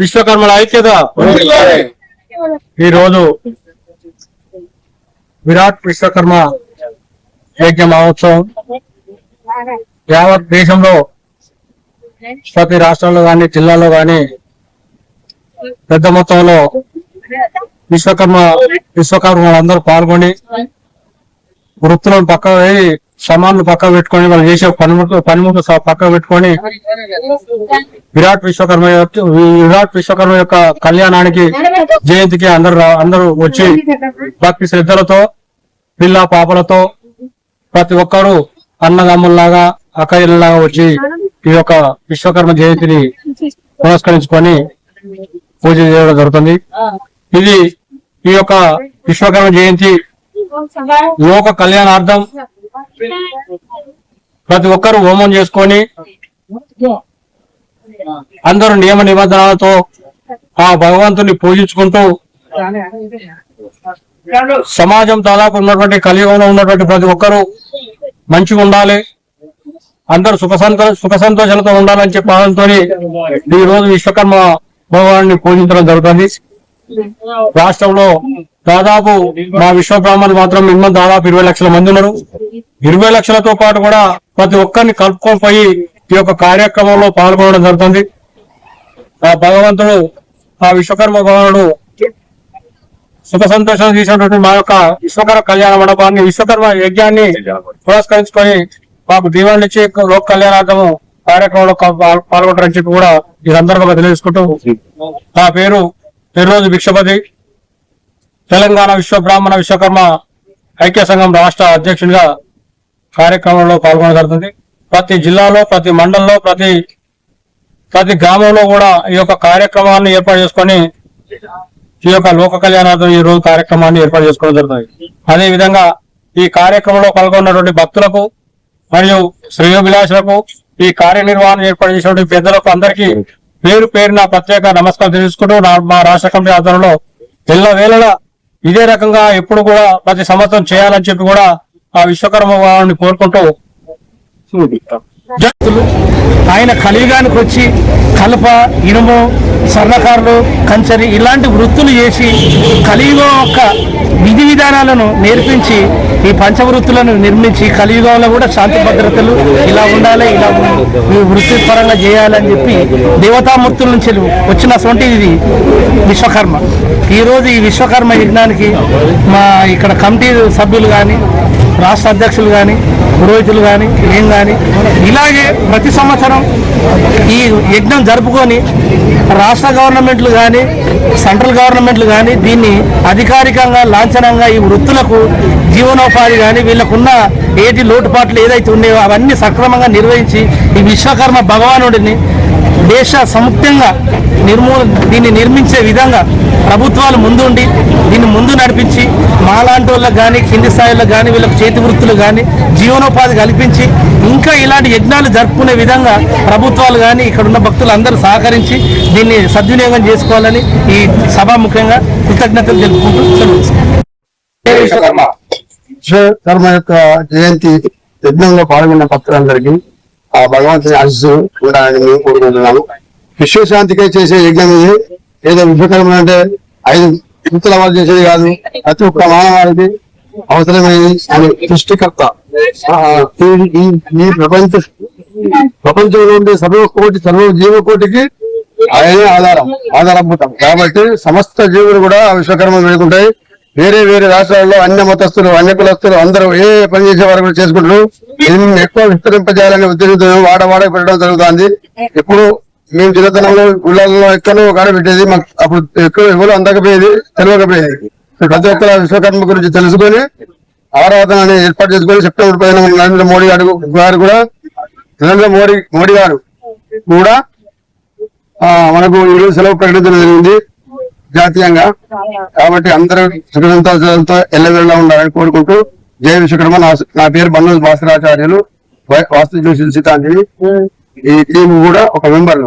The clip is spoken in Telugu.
విశ్వకర్మల ఐక్యత. ఈ రోజు విరాట్ విశ్వకర్మ యజ్ఞ మహోత్సవం. యావత్ దేశంలో ప్రతి రాష్ట్రంలో కానీ జిల్లాలో కానీ పెద్ద మొత్తంలో విశ్వకర్మ విశ్వకర్మలందరూ పాల్గొని వృత్తులను పక్క వేయి సమాన్లు పక్క పెట్టుకొని వాళ్ళు చేసే పనిముట్లు పనిముట్లు స- పక్క పెట్టుకొని విరాట్ విశ్వకర్మ యొక్క విరాట్ విశ్వకర్మ యొక్క కళ్యాణానికి జయంతికి అందరూ అందరూ వచ్చి భక్తి శ్రద్ధలతో పిల్ల పాపలతో ప్రతి ఒక్కరూ అన్నదమ్ముల్లాగా అక్కయ్యలాగా వచ్చి ఈ యొక్క విశ్వకర్మ జయంతిని పురస్కరించుకొని పూజ చేయడం జరుగుతుంది. ఇది ఈ యొక్క విశ్వకర్మ జయంతి లోక కళ్యాణార్థం ప్రతి ఒక్కరు హోమం చేసుకొని అందరూ నియమ నిబంధనలతో ఆ భగవంతుని పూజించుకుంటూ సమాజం దాదాపు ఉన్నటువంటి కలియుగంలో ఉన్నటువంటి ప్రతి ఒక్కరూ మంచిగా ఉండాలి. అందరూ సుఖ సంతో సుఖ సంతోషాలతో ఉండాలని చెప్పి భావంతో ఈ రోజు విశ్వకర్మ భగవాన్ని పూజించడం జరుగుతుంది. రాష్ట్రంలో దాదాపు మా విశ్వ బ్రాహ్మణులు మాత్రం మినిమం దాదాపు ఇరవై లక్షల మంది ఉన్నారు. ఇరవై లక్షలతో పాటు కూడా ప్రతి ఒక్కరిని కలుపుకొని ఈ యొక్క కార్యక్రమంలో పాల్గొనడం జరుగుతుంది. ఆ భగవంతుడు ఆ విశ్వకర్మ భగవానుడు సుఖ సంతోషం తీసినటువంటి మా యొక్క విశ్వకర్మ కళ్యాణ మండపాన్ని విశ్వకర్మ యజ్ఞాన్ని పురస్కరించుకొని మాకు దీవాన్ని ఇచ్చి లోక కళ్యాణార్థము కార్యక్రమంలో పాల్గొంటారని చెప్పి కూడా ఈ సందర్భంగా తెలియజేసుకుంటూ నా పేరు పెర్రోజు భిక్షపతి. తెలంగాణ విశ్వ బ్రాహ్మణ విశ్వకర్మ ఐక్య సంఘం రాష్ట్ర అధ్యక్షునిగా కార్యక్రమంలో పాల్గొనడం జరుగుతుంది. ప్రతి జిల్లాలో ప్రతి మండలంలో ప్రతి ప్రతి గ్రామంలో కూడా ఈ యొక్క కార్యక్రమాన్ని ఏర్పాటు చేసుకొని ఈ యొక్క లోక కళ్యాణార్థం ఈ రోజు కార్యక్రమాన్ని ఏర్పాటు చేసుకోవడం జరుగుతుంది. అదే విధంగా ఈ కార్యక్రమంలో పాల్గొన్నటువంటి భక్తులకు మరియు శ్రేయోభిలాషులకు ఈ కార్యనిర్వహణ ఏర్పాటు చేసినటువంటి పెద్దలకు అందరికీ పేరు పేరున ప్రత్యేక నమస్కారం తెలుసుకుంటూ నా- మా రాష్ట్ర కమిటీ ఆధ్వర్యంలో ఎల్ల వేళలా ఇదే రకంగా ఎప్పుడు కూడా ప్రతి సంవత్సరం చేయాలని చెప్పి కూడా ఆ విశ్వకర్మ వారిని కోరుకుంటూ భక్తులు ఆయన కలియుగానికి వచ్చి కలప ఇనుము స్వర్ణకారులు కంచరి ఇలాంటి వృత్తులు చేసి కలియుగం యొక్క విధి విధానాలను నేర్పించి ఈ పంచవృత్తులను నిర్మించి కలియుగంలో కూడా శాంతి భద్రతలు ఇలా ఉండాలి ఇలా ఈ వృత్తి పరంగా చేయాలని చెప్పి దేవతామూర్తుల నుంచి వచ్చిన సొంటి ఇది విశ్వకర్మ. ఈరోజు ఈ విశ్వకర్మ యజ్ఞానికి మా ఇక్కడ కమిటీ సభ్యులు కానీ రాష్ట్ర అధ్యక్షులు కానీ పురోహితులు కానీ ఏం కానీ ఇలాగే ప్రతి సంవత్సరం ఈ యజ్ఞం జరుపుకొని రాష్ట్ర గవర్నమెంట్లు కానీ సెంట్రల్ గవర్నమెంట్లు కానీ దీన్ని అధికారికంగా లాంఛనంగా ఈ వృత్తులకు జీవనోపాధి కానీ వీళ్ళకున్న ఏటి లోటుపాట్లు ఏదైతే ఉన్నాయో అవన్నీ సక్రమంగా నిర్వహించి ఈ విశ్వకర్మ భగవానుడిని దేశ సముఖ్యంగా నిర్మూ దీన్ని నిర్మించే విధంగా ప్రభుత్వాలు ముందుండి దీన్ని ముందు నడిపించి మాలాంటి వాళ్ళకి కానీ కింది స్థాయిలో కానీ వీళ్ళకి చేతి వృత్తులు కానీ జీవనోపాధి కల్పించి ఇంకా ఇలాంటి యజ్ఞాలు జరుపుకునే విధంగా ప్రభుత్వాలు కానీ ఇక్కడ ఉన్న భక్తులు అందరూ సహకరించి దీన్ని సద్వినియోగం చేసుకోవాలని ఈ సభాముఖంగా కృతజ్ఞతలు తెలుపుకుంటూ. విశ్వకర్మ యొక్క జయంతి యజ్ఞంలో పాల్గొన్న భక్తులందరికీ ఆ భగవంతుని ఆశిస్తూ ఉండాలని మేము కోరుకుంటున్నాము. విశ్వశాంతికై చేసే యజ్ఞం ఇది. ఏదో విశ్వకర్మ అంటే ఐదు వృత్తుల వాళ్ళు చేసేది కాదు. ప్రతి ఒక్క మానవాళికి అవసరమైనది అని సృష్టికర్త. ఈ- ప్రపంచ ప్రపంచంలో ఉండే సర్వ కోటి సర్వ జీవకోటికి ఆయనే ఆధారం ఆధారభూతం. కాబట్టి సమస్త జీవులు కూడా ఆ విశ్వకర్మ వేడుకుంటాయి. వేరే వేరే రాష్ట్రాల్లో అన్య మతస్థులు అన్య కులస్తులు అందరూ ఏ పని చేసే వారు కూడా చేసుకుంటారు. ఎక్కువ విస్తరింపజేయాలనే ఉద్దేశంతో వాడవాడ పెట్టడం జరుగుతుంది. ఎప్పుడు మేము చిన్నతనంలో గుళ్ళల్లో ఎక్కడో ఒక పెట్టేది మాకు అప్పుడు ఎక్కువ ఎవరు అందకపోయేది తెలియకపోయేది ప్రతి ఒక్కరు విశ్వకర్మ గురించి తెలుసుకొని ఆరాధన ఏర్పాటు చేసుకొని సెప్టెంబర్ పైన నరేంద్ర మోడీ గారు గారు కూడా నరేంద్ర మోడీ మోడీ గారు కూడా ఆ, మనకు ఈరోజు సెలవు ప్రకటించడం జరిగింది. జాతీయంగా. కాబట్టి అందరూ సుఖ ఎల్లవెళ్ళ ఉండాలని కోరుకుంటూ జయ విశ్వకర్మ. నా నా పేరు బన్నూరు భాస్కరాచార్యులు వై- వాస్తు సీతాంజలి ఈ టీం కూడా ఒక మెంబర్